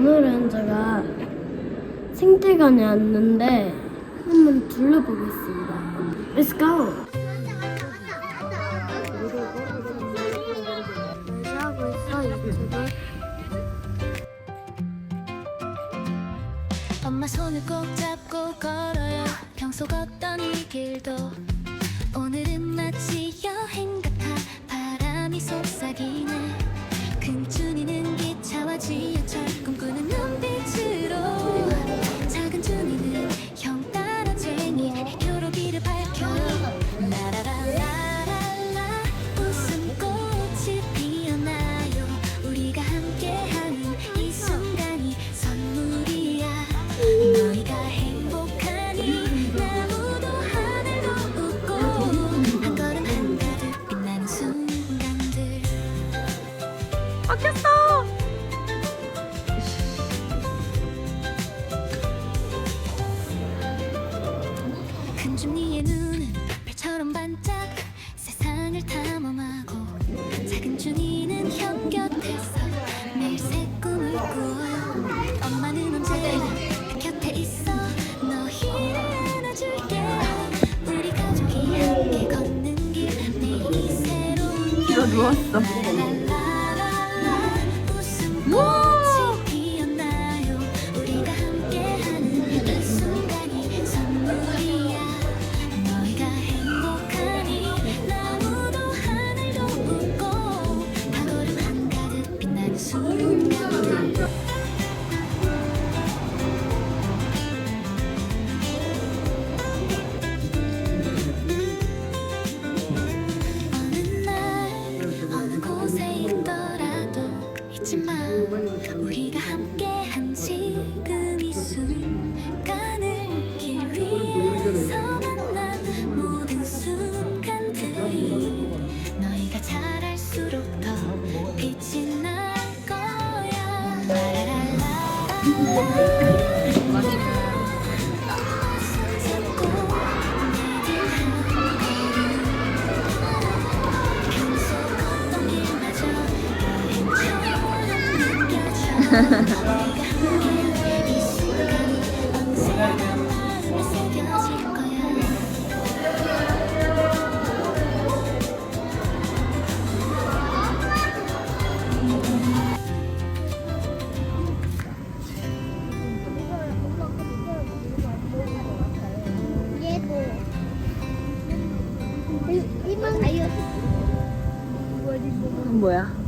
오늘은 제가 생태관에 왔는데 한번 둘러보겠습니다. Let's go! 엄마 손을 꼭 잡고 걸어요 평소 걷던 이 길도 오늘은 마치 여행 같아 바람이 속삭이네 큰준이의 눈은 별처럼 반짝 세상을 탐험하고 작은 준이는 형 곁에서 매일 새 꿈을 꾸어요 엄마는 언제나 그 곁에 있어? 너희를 안아줄게. 우리 가족이 함께 걷는 길 매일 새로운 길 누웠어 우리가 함께한 지금 이 순간을 길 위에서 만난 모든 순간들이 너희가 잘할수록 더 빛이 날 거야. 라라라라 뭐야?